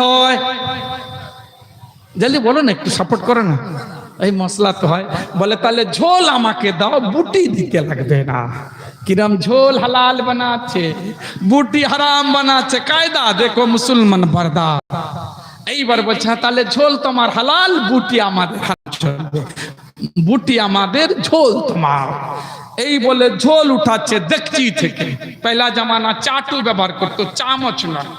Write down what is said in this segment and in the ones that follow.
হয়? বলো না একটু সাপোর্ট করো না। এই মশলা তো হয়। বলে তাহলে ঝোল আমাকে দাও বুটি দিতে লাগবে না। কিরম ঝোল হালাল বানাচ্ছে বুটি হারাম বানাচ্ছে। কায়দা দেখো মুসলমান বরদা। এইবার বলছে হ্যাঁ, তাহলে ঝোল তোমার হালাল বুটি আমাদের বুটি আমাদের ঝোল তোমার। এই বলে ঝোল উঠাচ্ছে দেখছি থেকে। পয়লা জামানা চাটু ব্যবহার করতো চামচ নয়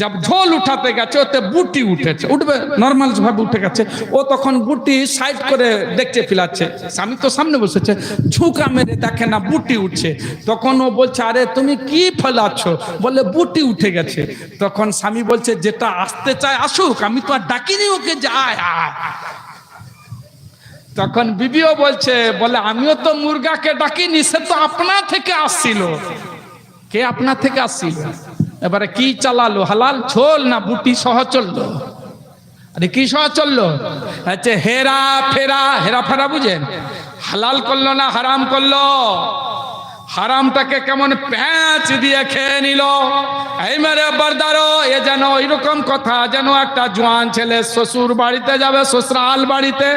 জব ঝোল উঠাতে গেছে, ওতে বুটি উঠেছে। উঠবে নর্মাল ভাবে উঠে গেছে। ও তখন বুটি সাইড করে দেখছে, ফিলাচ্ছে। স্বামী তো সামনে বসেছে, ঝুঁকা মেরে দেখে না, বুটি উঠছে। তখন ও বলছে, আরে, তুমি কি ফেলাচ্ছ? বলে, বুটি উঠে গেছে। তখন স্বামী বলছে, যেটা আসতে চায় আসুক, আমি তো আর ডাকিনি ওকে যায় তখন বিবিও বলছে, বলে, আমিও তো মুরগাকে ডাকিনি, সে তো আপনা থেকে আসছিল কে আপনা থেকে আসছিল এবারে কি চালালো? হালাল ছোল না বুটি সহ চলল? আরে কি সহ চলল? আচ্ছা হেরা ফেরা হেরা ফেরা বুঝেন? হালাল করল না হারাম করল? হারামটাকে কেমন প্যাঁচ দিয়ে খেয়ে নিল। এই মেরে বরদারো, এ যেন এরকম কথা, যেন একটা জোয়ান ছেলে শ্বশুর বাড়িতে যাবে, শ্বশুরাল বাড়িতে,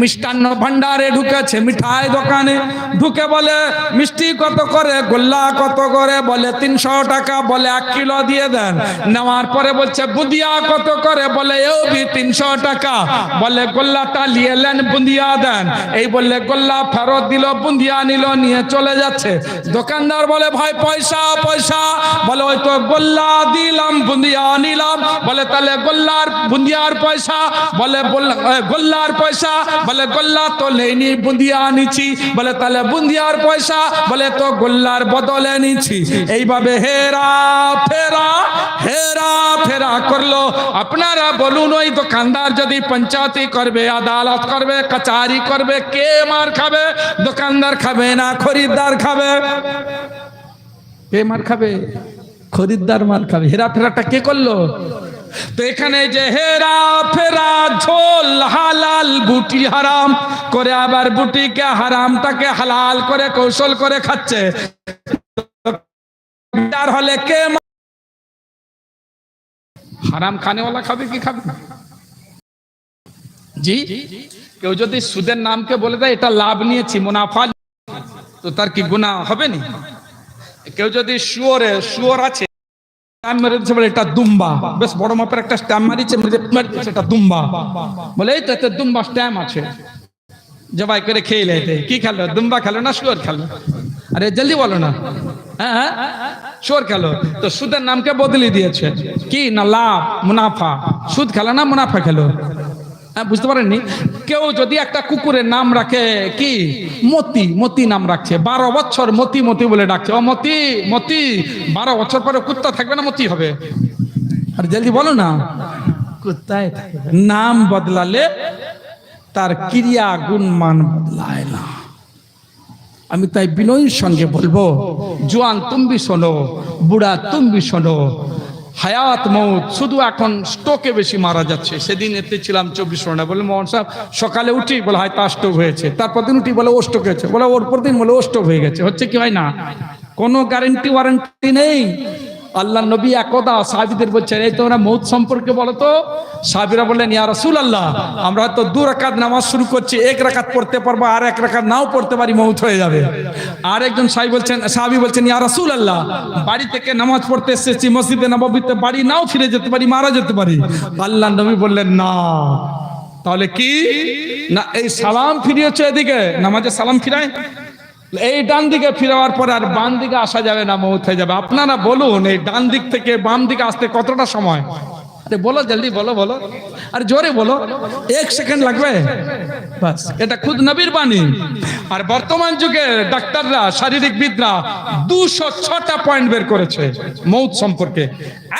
মিষ্টান্ন ভান্ডারে ঢুকেছে মিঠাই দোকানে। ঢুকে বলে, মিষ্টি কত করে, গোল্লা কত করে? বলে, তিনশো টাকা। বলে, এক কিলো দিয়ে দেন। নেওয়ার পরে বলছে, বুদিয়া কত করে? বলে, এও বি তিনশো টাকা। বলে, গোল্লাটা নিয়ে এলেন বুন্দিয়া দেন। এই বললে, গোল্লা ফেরত দিল বুন্দিয়া নিল, নিয়ে চলে যাচ্ছে। দোকানদার বলে, ভাই, পয়সা পয়সা। বলে, ওই তো গোল্লা দিলাম, বুন্দিয়া নিলাম। বলে, তাহলে গোল্লার, বুন্দিয়ার পয়সা? বলে গোল্লার পয়সা। বলে, গোল্লা তো নেইনি, বুন্দিয়া নিছি। বলে, তাহলে বুন্দিয়ার পয়সা? বলে, তো গোল্লার বদলে নিছি। এইভাবে হেরা ফেরা হেরা ফেরা করল। আপনারা বলুন, ওই দোকানদার যদি পঞ্চায়েতি করবে, আদালত করবে, কাচারি করবে, কে মার খাবে? দোকানদার খাবে না, খরিদ্দার খাবে? কে মার খাবে? খরিদ্দার মার খাবে। হেরা ফেরাটা কে করল? তো এখানে যে হেরা ফেরা ঝোল, হালাল বুটি হারাম করে আবার বুটিকে হারামটাকে হালাল করে কৌশল করে খাচ্ছে। আর হলে কে হারাম খানেওয়ালা খাবে কি খাবে? জি? কেউ যদি সুদের নামকে বলে দেয়, এটা লাভ নিয়েছি, মুনাফা তো তার কি গুণা হবে নি কেউ যদি শুয়োরে, শুয়োর আছে দুম্বা। বেশ বড় মাপের একটা স্ট্যাম্প দুম্বা। বলে এই তো এতে দুম্বা স্ট্যাম্প আছে। জবাই করে খেয়ে কি খেলো? দুম্বা খেলো না খেলো? আরে জলদি বলো না। হ্যাঁ হ্যাঁ? খেলো। তো সুদের নামকে বদলে দিয়েছে। কি না লাভ? মুনাফা। সুদ খেলো না মুনাফা খেলো? বুঝতে পারেননি? কেউ যদি একটা কুকুরের নাম রাখে কি? মতি মতি নাম রাখছে। বারো বছর মতি মতি বলে ডাকছে। ও মতি মতি বারো বছর পরে কুত্তা থাকবে না মতি হবে? আর জলদি বলো না। কুত্তায় নাম বদলালে তার ক্রিয়া গুণমান বদলায় না। আমি তাই বিনয়ের সঙ্গে বলব জোয়ান তুমি শোনো বুড়া তুমি শোনো হায়াত, মৌত, শুধু এখন স্টোকে বেশি মারা যাচ্ছে। সেদিন এতে ছিলাম চব্বিশ ঘণ্টা। বলে, মোহন সাহেব, সকালে উঠি। বলে, হয় তার স্টোক হয়েছে। তারপর দিন উঠি, বলে, ও স্টোক হয়েছে। বলে, ওর পর দিন বলে, ও স্টোক হয়ে গেছে। হচ্ছে কি হয় না। কোনো গ্যারেন্টি ওয়ারেন্টি নেই। আল্লাহ নবী একদা সাহাবিদের বলছেন, এই তোমরা মৌত সম্পর্কে বলো তো? সাহাবিরা বললেন, ইয়া রসুল আল্লাহ আমরা তো দু রাকাত নামাজ শুরু করছি, এক রাকাত পড়তে পারব, আর এক রাকাত নাও পড়তে পারি, মৌত হয়ে যাবে। আর একজন সাহাবী বলছেন সাহাবী বলছেন, ইয়া রসুল আল্লাহ বাড়ি থেকে নামাজ পড়তে এসেছি, মসজিদে নববীতে বাড়ি নাও, ফিরে যেতে পারি, মারা যেতে পারি। আল্লাহ নবী বললেন, না। তাহলে কি? না, এই সালাম ফিরিয়েছে এদিকে? নামাজে সালাম ফিরায়? এই ডান দিকে ফিরাবার পরে আর বাম দিকে আসা যাবে না, মৌত হয়ে যাবে। আপনারা বলুন, এই ডান দিক থেকে বাম দিকে আসতে কতটা সময়? বলো, জলদি বলো বলো। আর জোরে বলো। এক সেকেন্ড লাগবে? এটা খুদ নবীর বাণী। আর বর্তমান যুগে ডাক্তাররা শারীরিক বিদরা দুশো ছটা পয়েন্ট বের করেছে মৌত সম্পর্কে।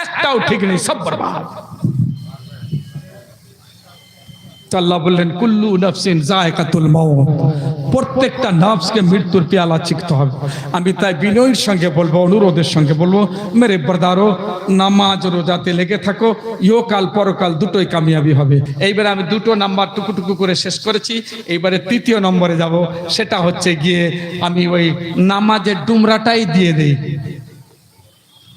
একটাও ঠিক নেই, সব বরবাদ তো আল্লাহ বললেন, কুল্লু নফসিন জায়কাতুল মউত। প্রত্যেকটা নফসকে মৃত্যুর পেয়ালা চিকতে হবে। আমি তাই বিনয়ের সঙ্গে বলব, অনুরোধের সঙ্গে বলব, মেরে বরদারো, নামাজ, রোজাতে লেগে থাকো, ইহকাল, পরকাল দুটোই কামিয়াবি হবে। এইবারে আমি দুটো নাম্বার টুকু টুকু করে শেষ করেছি, এইবারে তৃতীয় নম্বরে যাব। সেটা হচ্ছে গিয়ে আমি ওই নামাজের ডুমরাটাই দিয়ে দেই।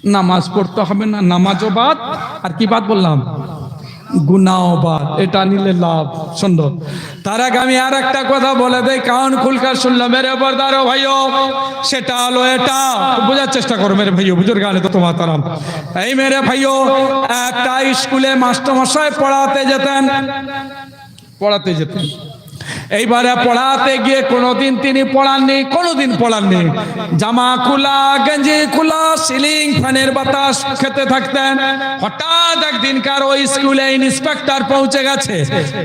নামাজ পড়তে হবে না, নামাজও বাদ। আর কি বাদ বললাম? গুনাও বাদ এটা নিলে লাভ, সুন্দর। তার আগে আমি আর একটা কথা বলে দেই কান খুলকার শুনলাম মেরে বরদারো ভাইও, সেটা হলো এটা। বোঝার চেষ্টা করো, মেরে ভাইও বুঝুর গানে তো তোমার তারাম। এই মেরে ভাইও, একটা স্কুলে মাস্টারমশাই পড়াতে যেতেন। পড়াতে যেতেন। এইবারে পড়াতে গিয়ে কোনোদিন তিনি পড়াননি, কোনোদিন পড়াননি। জামা খোলা, গেঞ্জি খোলা, সিলিং ফ্যানের বাতাস খেতে থাকতেন। হঠাৎ একদিনকার ওই স্কুলে ইন্সপেক্টর পৌঁছে গেছে।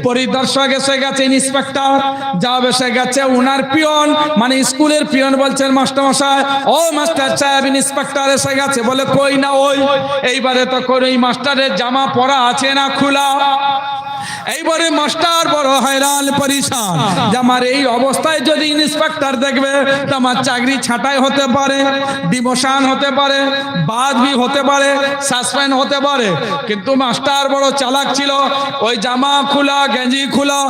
পরিদর্শক এসে গেছে ইন্সপেক্টর যা এসে গেছে, উনার পিয়ন মানে স্কুলের পিয়ন বলছেন মাস্টার মশাই ও মাস্টার সাহেব, ইন্সপেক্টর এসে গেছে, বলে, কই না ওই। এইবারে তখন ওই মাস্টারের জামা পরা আছে না খোলা? এইবারে মাস্টার বড় হয়রান পরিশান। যে আমার এই অবস্থায় যদি ইন্সপেক্টর দেখবে, তো আমার চাকরি ছাঁটাই হতে পারে, ডিমোশন হতে পারে বাদবি হতে পারে, সাসপেন্ড হতে পারে। কিন্তু মাস্টার বড় চালাক ছিল, ওই জামা খোলা, গেঞ্জি খোলা,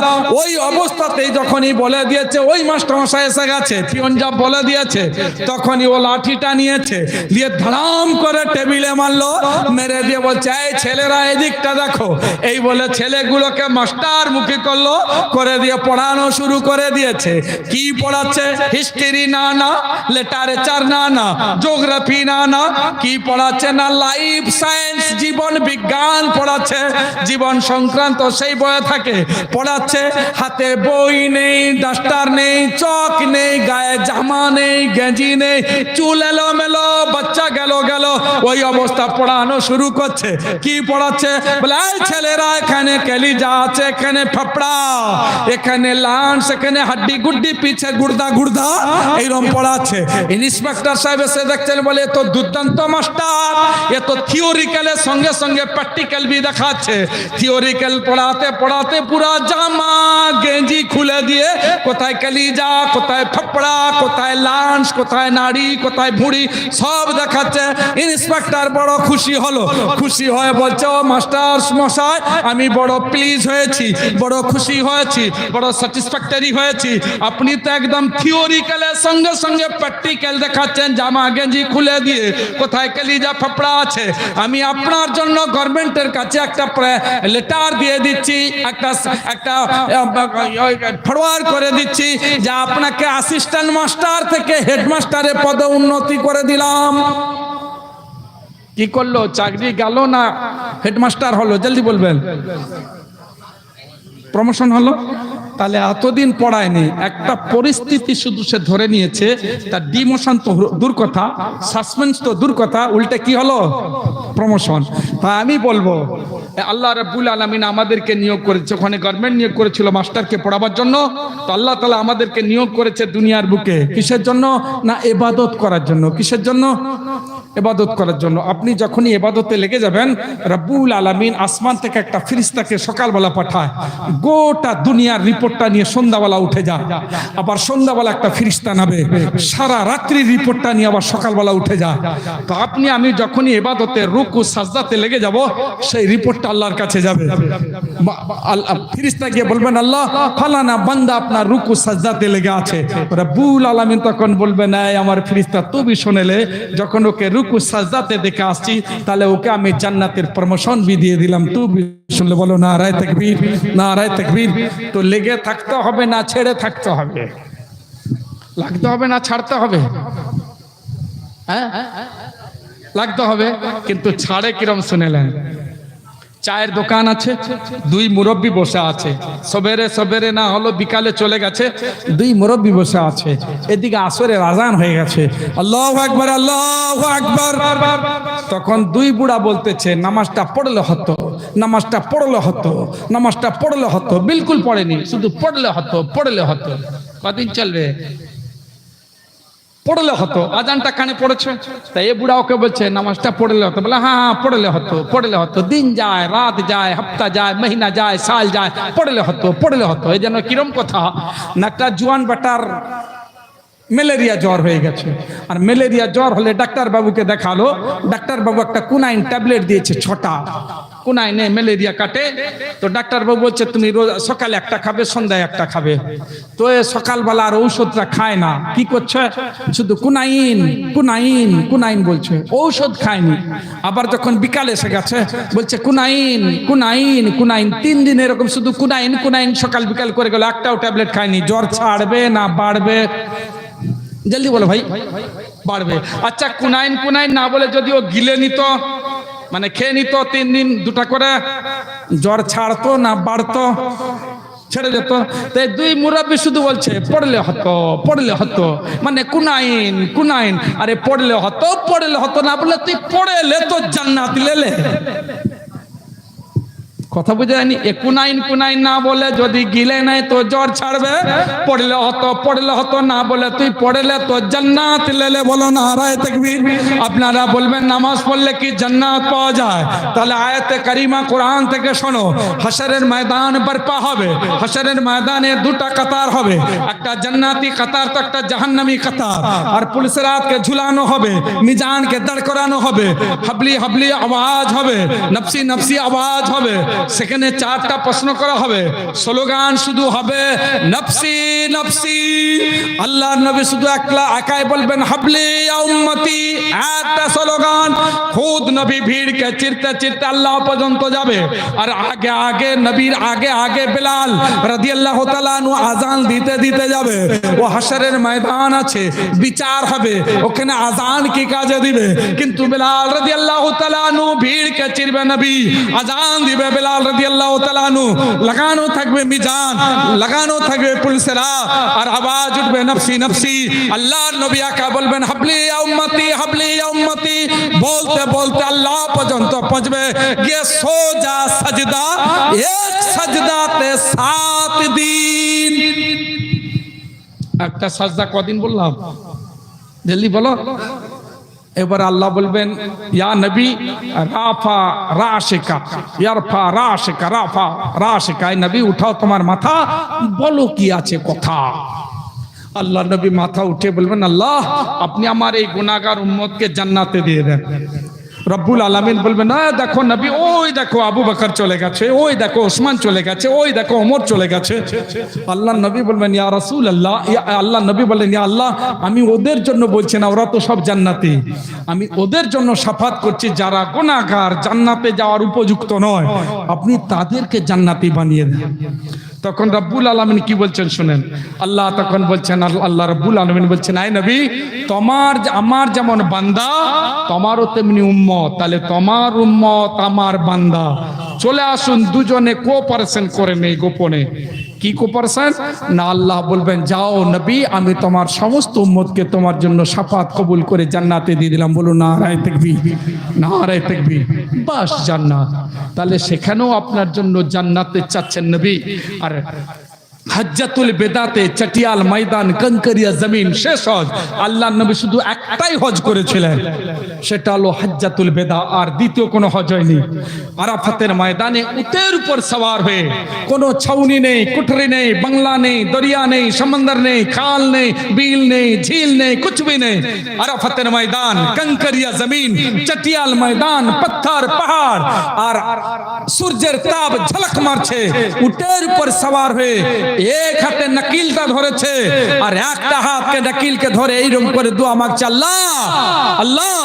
ওই অবস্থাতেই যখনই বলে দিয়েছে, ওই মাস্টার মশাই এসে গেছে পিয়নজাব বলে দিয়েছে, তখনই ও লাঠিটা নিয়েছে, দিয়ে ধড়াম করে টেবিলে মারলো, মেরে দিয়ে বলছে, এই ছেলেরা এদিকটা দেখো। এই বলে ছেলেগুলোকে মাস্টার মুখী করল, করে দিয়ে পড়ানো শুরু করে দিয়েছে। কি পড়াচ্ছে? হিস্ট্রি না না লিটারেচার না না জিওগ্রাফি না না। কি পড়াচ্ছে না? লাইফ সায়েন্স জীবন বিজ্ঞান পড়াচ্ছে। জীবন সংক্রান্ত সেই বয়ে থাকে। পড়াচ্ছে, হাতে বই নেই, ডাস্টার নেই, চক নেই, গায়ে জামা নেই, গেঞ্জি নেই, চুল এলো মেলো বাচ্চা গেল গেল, ওই অবস্থা পড়ানো শুরু করছে। কি পড়াচ্ছে? বলে ছেলেরা এখানে কেলিজা আছে, এখানে ফাপড়া, এখানে লাঞ্চ, এখানে হাড্ডি গুড্ডি, পিছে গুড়দা গুড়দা এইরকম পড়াচ্ছে ইন্সপেক্টর সাহেব এসে দেখছেন বলে, এ তো দুর্দান্ত মাস্টার, এ তো থিওরিক্যালের সঙ্গে সঙ্গে প্র্যাকটিক্যাল বি দেখাচ্ছে। থিওরিক্যাল পড়াতে পড়াতে পুরা জামা গেঞ্জি খুলে দিয়ে, কোথায় কালিজা, কোথায় ফাপড়া, কোথায় লাঞ্চ, কোথায় নাড়ি, কোথায় ভুঁড়ি, সব দেখাচ্ছে। ইন্সপেক্টর বড় খুশি হলো। খুশি হয়ে বলছে, ও মাস্টার মশাই, আমি বড় প্লিজ হয়েছি বড় খুশি হয়েছি বড় স্যাটিসফ্যাক্টরি হয়েছি। আপনি তো একদম থিওরিক্যালের সঙ্গে সঙ্গে প্র্যাকটিক্যাল দেখাচ্ছেন জামা গেঞ্জি খুলে দিয়ে। কোথায় কালিজা ফাপড়া আছে? আমি আপনার জন্য গভর্নমেন্টের কাছে একটা লেটার দিয়ে দিচ্ছি একটা একটা ফরওয়ার্ড করে দিচ্ছি যে আপনাকে অ্যাসিস্ট্যান্ট মাস্টার থেকে হেডমাস্টারের পদে উন্নতি করে দিলাম। কি করল? চাকরি গেল না? হেডমাস্টার হলো জলদি বলবেন। প্রমোশন হলো, তাহলে এতদিন পড়ায়নি, একটা পরিস্থিতি শুধু সে ধরে নিয়েছে, তার ডিমোশন তো দূর কথা সাসপেন্স তো দূর কথা, উল্টে কি হলো? প্রমোশন তা আমি বলব, আল্লাহ রাব্বুল আলামিন আমাদেরকে নিয়োগ করেছে, ওখানে গভর্নমেন্ট নিয়োগ করেছিল মাস্টারকে পড়াবার জন্য, তো আল্লাহ তালা আমাদেরকে নিয়োগ করেছে দুনিয়ার বুকে। কিসের জন্য? না এবাদত করার জন্য। কিসের জন্য? এবাদত করার জন্য। আপনি যখনই এবাদতে লেগে যাবেন, রব্বুল আলামিন আসমান থেকে একটা ফিরিস্তাকে সকালবেলা পাঠায়। গোটা দুনিয়ার রিপোর্টটা নিয়ে সন্ধ্যাবেলা উঠে যায় আবার সন্ধ্যাবেলা একটা ফিরিস্তা নাবে সারা রাত্রি রিপোর্টটা নিয়ে আবার সকালবেলা উঠে যায় তো আপনি, আমি যখনই এবাদতে রুকু, সাজদাতে লেগে যাব, সেই রিপোর্টটা আল্লাহর কাছে যাবে। ফিরিস্তা গিয়ে বলবেন, আল্লাহ, ফালানা বান্দা আপনার রুকু, সাজদাতে লেগে আছে। রব্বুল আলামিন তখন বলবেন, এই আমার ফিরিস্তা, তুমি শোনেলে, যখন ওকে রুকু, সাজদাতে দেখে আসছি, তাহলে ওকে আমি জান্নাতের প্রমোশন বি দিয়ে দিলাম। তুমি শুনলে বলো, না, রায় তাকবীর, না, রায় তাকবীর। তো লেগে থাকতে হবে না, ছেড়ে থাকতে হবে? লাগতে হবে না, ছাড়তে হবে? হ্যাঁ? লাগতে হবে, কিন্তু ছাড়ে কিরম শুনেলেন? চায়ের দোকান আছে, দুই মুরব্বী বসে আছে। সবেরে সবেরে না হলো বিকালে চলে গেছে, দুই মুরব্বী বসে আছে। এদিকে আসরে রাজান হয়ে গেছে। আল্লাহ আকবার আল্লাহ আকবার। তখন দুই বুড়া বলতেছে, নামাজটা পড়লে হতো, নামাজটা পড়লে হতো, নামাজটা পড়লে হতো। বিলকুল পড়েনি, শুধু পড়লে হতো পড়লে হতো। কদিন চলবে? পড়লে হতো, আজানটা কানে পড়েছে। তা এ বুড়া ওকে বলছে, নামাজটা পড়লে হতো। বলে হ্যাঁ হ্যাঁ পড়লে হতো পড়লে হতো। দিন যায়, রাত যায়, হপ্তা যায়, মহিনা যায়, সাল যায়, পড়লে হতো পড়লে হতো। এই যেন কিরম কথা। না একটা জুয়ান বেটার ম্যালেরিয়া জ্বর হয়ে গেছে। আর ম্যালেরিয়া জ্বর হলে ডাক্তার বাবুকে দেখাল ডাক্তার বাবু একটা কুনাইন ট্যাবলেট দিয়েছে ছটা। কুনাইনে ম্যালেরিয়া কাটে। তো ডাক্তার বাবু বলছে, তুমি রোজ সকালে একটা খাবে, সন্ধ্যায় একটা খাবে। তো এ সকালবেলা আর ঔষধটা খায় না। কি করছে? শুধু কুনাইন কুনাইন কুনাইন বলছে। ঔষধ খায়নি। আবার যখন বিকালে এসে গেছে, বলছে, কুনাইন কুনাইন কুনাইন। তিন দিন এরকম শুধু কুনাইন কুনাইন সকাল বিকাল করে গেল। একটাও ট্যাবলেট খায়নি। জ্বর ছাড়বে না, বাড়বে। জলদি বলো ভাই। বাড়বে। আচ্ছা কুনাইন কুনাইন না বলে যদি ও গিলে নিত মানে খেয়ে নিত তিন দিন দুটা করে, জ্বর ছাড়তো না বাড়তো, ছেড়ে যেত তাই দুই মুরব্বী শুধু বলছে, পড়লে হতো পড়লে হতো। মানে কুনাইন কুনাইন, আরে পড়লে হতো পড়লে হতো না বলে তুই পড়েলে তো জান্নাত লেলে। কথা বুঝে যায়নি এ কুনাইন না বলে যদি গিলে নাই তো জ্বর ছাড়বে। পড়লে হতো পড়লে হতো, না বলে তুই পড়লে তো জান্নাত লেলে বলো না, রায় তাকবীর। আপনারা বলবেন নামাজ পড়লে কি জান্নাত পাওয়া যায়? তাহলে আয়াতে কারিমা কোরআন থেকে শোনো হাসরের ময়দান বরপা হবে। হাসরের ময়দানে দুটা কাতার হবে। একটা জান্নাতি কাতার, তো একটা জাহান্নামী কাতার। আর পুলিশের রাতকে ঝুলানো হবে, মিজানকে দাঁড় করানো হবে। হাবলি হাবলি আওয়াজ হবে, নফসি নফসি আওয়াজ হবে। সেখানে চারটা প্রশ্ন করা হবে। স্লোগান শুধু হবে, নফসি নফসি। আল্লাহ নবী শুধু একলা একাই বলবেন, হাবলি উম্মতি। একটা স্লোগান। খুদ নবী ভিড়কে চিরতে চিরতে আল্লাহ পর্যন্ত যাবে। আর আগে আগে নবীর আগে আগে বেলাল রাদিয়াল্লাহু তাআলা আনহু আজান দিতে দিতে যাবে। ও হাসরের ময়দান আছে, বিচার হবে। ওখানে আজান কি কাজে দিবে? কিন্তু বেলাল রাদিয়াল্লাহু তাআলা আনহু ভিড়কে চিরবে নবী আজান দিবে বেলাল। রাদিয়াল্লাহু তাআলা আনহু। লাগানো থাকবে মিজান, লাগানো থাকবে পুলিশেরা আর আওয়াজ উঠবে নফসি নফসি। আল্লাহর নবী আকা বলবেন, হাবলি ইয়া উম্মতি, হাবলি ইয়া উম্মতি। বলতে বলতে আল্লাহ পর্যন্ত পৌঁছবে। গিয়ে সোজা সাজদা, এক সাজদাতে সাত দিন। একটা সাজদা কদিন বললাম? জলদি বলো। এবার আল্লাহ বলবেন, ইয়া নবী, রাফা রাশেকা, ইয়ারফা রাশেকা, রাফা রাশেকা নবী, উঠাও তোমার মাথা, বলো কি আছে কথা। আল্লাহ নবী মাথা উঠে বলবেন, আল্লাহ, আপনি আমার এই গুণাগার উম্মতকে জান্নাতে দিয়ে দেন। রব্বুল আলামিন বলবেন না দেখো নবী, ওই দেখো আবু বকর চলে গেছে, ওই দেখো ওসমান চলে গেছে, ওই দেখো ওমর চলে গেছে। আল্লাহ নবী বলবেন, ইয়া রাসূল আল্লাহ আল্লাহ নবী বলেন ইয়া আল্লাহ, আমি ওদের জন্য বলছি না, ওরা তো সব জান্নাতি। আমি ওদের জন্য সাফাত করছি, যারা গুনাহগার জান্নাতে যাওয়ার উপযুক্ত নয়। আপনি তাদেরকে জান্নাতি বানিয়ে দেন। তখন রব্বুল আলমিন কি বলছেন শুনেন? আল্লাহ তখন বলছেন, আল- আল্লাহ রব্বুল আলমিন বলছেন, আয় নবী, তোমার আমার যেমন বান্দা, তোমারও তেমনি উম্মত। তাহলে তোমার উম্মত আমার বান্দা। চলে আসুন দুজনে কোপারেশন করে নেই গোপনে। কি কুপারসান না, আল্লাহ বলবেন, যাও নবী, আমি তোমার সমস্ত উম্মতকে তোমার জন্য সাফাত কবুল করে জান্নাতে দিয়ে দিলাম। বলো না রায় দেখবি না রায় দেখবি বাস জান্নাত। তাহলে সেখানেও আপনার জন্য জান্নাতে চাচ্ছেন নবী। আর হজ্জাতুল বেদাতে চটিয়াল ময়দান কঙ্করিয়া জমিন, শেষ হজ। আল্লাহ নবী শুধু একটাই হজ করেছিলেন। সেটা হলো হজ্জাতুল বেদা, আর দ্বিতীয় কোনো হজ হয়নি। আরাফাতের ময়দানে উটের উপর সওয়ার হয়ে কোনো ছাউনি নেই, কুঠরি নেই, বাংলা নেই, দরিয়া নেই, সমন্দর নেই, খাল নেই, বিল নেই, ঝিল নেই কুछ भी নেই। আরাফাতের ময়দান কঙ্করিয়া জমিন, চটিয়াল ময়দান পাথর পাহাড়। আর সূর্যের তাপ ঝলক মারছে। উটের উপর সওয়ার হয়ে এক হাতে নকিলটা ধরেছে আর একটা হাতকে নকিলকে ধরে এই এইরকম করে দোয়া মাগছে, আল্লাহ আল্লাহ,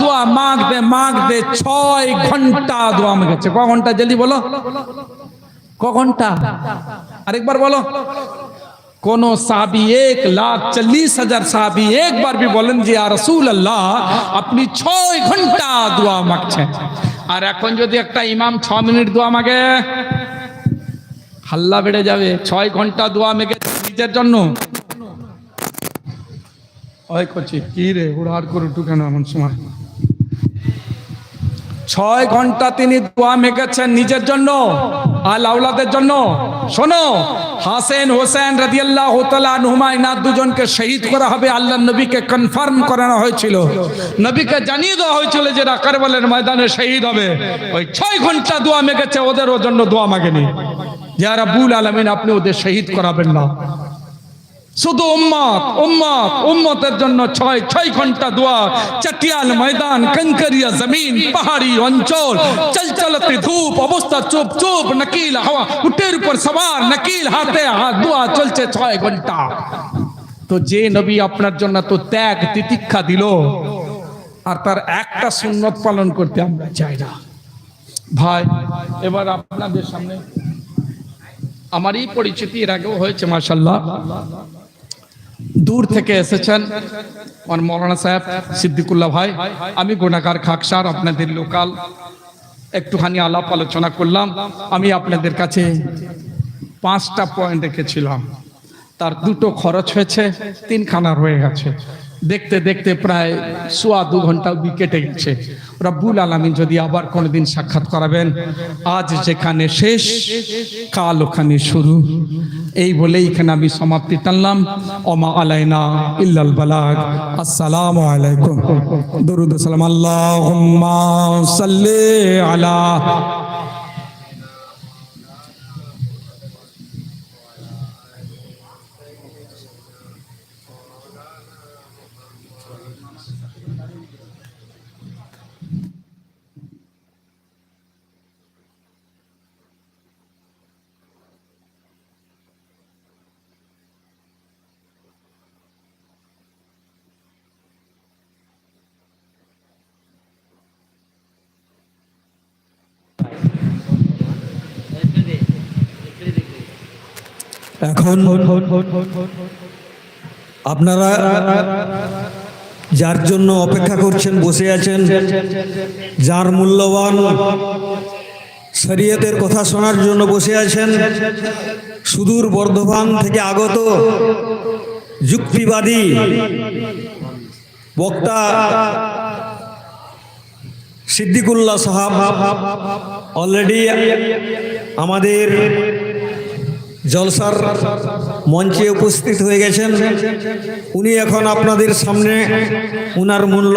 দোয়া মাগতে মাগতে ছয় ঘণ্টা দোয়া মাগছে। ক ঘণ্টা জলদি বলো? ক ঘণ্টা? আরেকবার বলো। কোন সাহাবি এক লাখ চল্লিশ হাজার সাহাবি একবার भी বলেন যে আর রসুল আল্লাহ আপনি ছয় ঘণ্টা দোয়া মাগছেন। আর এখন যদি একটা ইমাম ছ মিনিট দোয়া মাগে, হাল্লা বেড়ে যাবে। ছয় ঘণ্টা দোয়া মেগে নিজের জন্য। ওই কি রে উড়ার করে কেন এমন সময়? ছয় ঘণ্টা তিনি দোয়া মেগেছেন নিজের জন্য আল আউলাদের জন্য। শোনো, হাসেন হোসেন রাদিয়াল্লাহ তাআলা আনহুমা ইনাদ দুজনকে শহীদ করা হবে। আল্লাহ নবীকে কনফার্ম করানো হয়েছিল। নবীকে জানিয়ে দেওয়া হয়েছিল যে কারবালের ময়দানে শহীদ হবে। ওই ছয় ঘণ্টা দোয়া মেগেছে ওদের জন্য দোয়া মাগেনি। যারা বুল আলমিন আপনি ওদের শহীদ করাবেন না। শুধু উম্মত উম্মত, উম্মতের জন্য ছয় ছয় ঘণ্টা দোয়া, চটিয়াল ময়দান কঙ্করিয়া জমিন, পাহাড়ি অঞ্চল, চলচলতে ধূপ, অবস্থা চুপ চুপ, নকিল হাওয়া, উটের উপর সবার নকিল হাতে হাত, দোয়া চলছে ছয় ঘণ্টা। তো যে নবী আপনার জন্য তো ত্যাগ, তিতিক্ষা দিল, আর তার একটা সুন্নত পালন করতে আমরা চাই না। ভাই, এবার আপনাদের সামনে, আমারই পরিচিতি এর আগেও হয়েছে মাসাল্লাহ দূর থেকে এসেছেন আমার মৌলানা সাহেব সিদ্দিকুল্লাহ ভাই। আমি গুণাকার খাকসার, আপনাদের লোকাল। একটুখানি আলাপ আলোচনা করলাম। আমি আপনাদের কাছে পাঁচটা পয়েন্ট রেখেছিলাম তার দুটো খরচ হয়েছে, তিনখানা রয়ে গেছে। দেখতে দেখতে প্রায় সোয়া দু ঘণ্টা কেটে গেছে। রব্বুল আলমী যদি আবার কোনোদিন সাক্ষাৎ করাবেন, আজ যেখানে শেষ, কাল ওখানে শুরু। এই বলে এখানে আমি সমাপ্তি টানলাম। ওমা আলাইনা ইল্লাল বালাগ। আসসালামু আলাইকুম। দরুদ সালাম। আল্লাহুম্মা সাল্লি আলা এখন আপনারা যার জন্য অপেক্ষা করছেন, বসে আছেন, যার মূল্যবান শরীয়তের কথা শোনার জন্য বসে আছেন, সুদূর বর্ধমান থেকে আগত যুক্তিবাদী বক্তা সিদ্দিকুল্লাহ সাহাব অলরেডি আমাদের জলসার মঞ্চে উপস্থিত হয়ে গেছেন। উনি এখন আপনাদের সামনে উনার মূল্য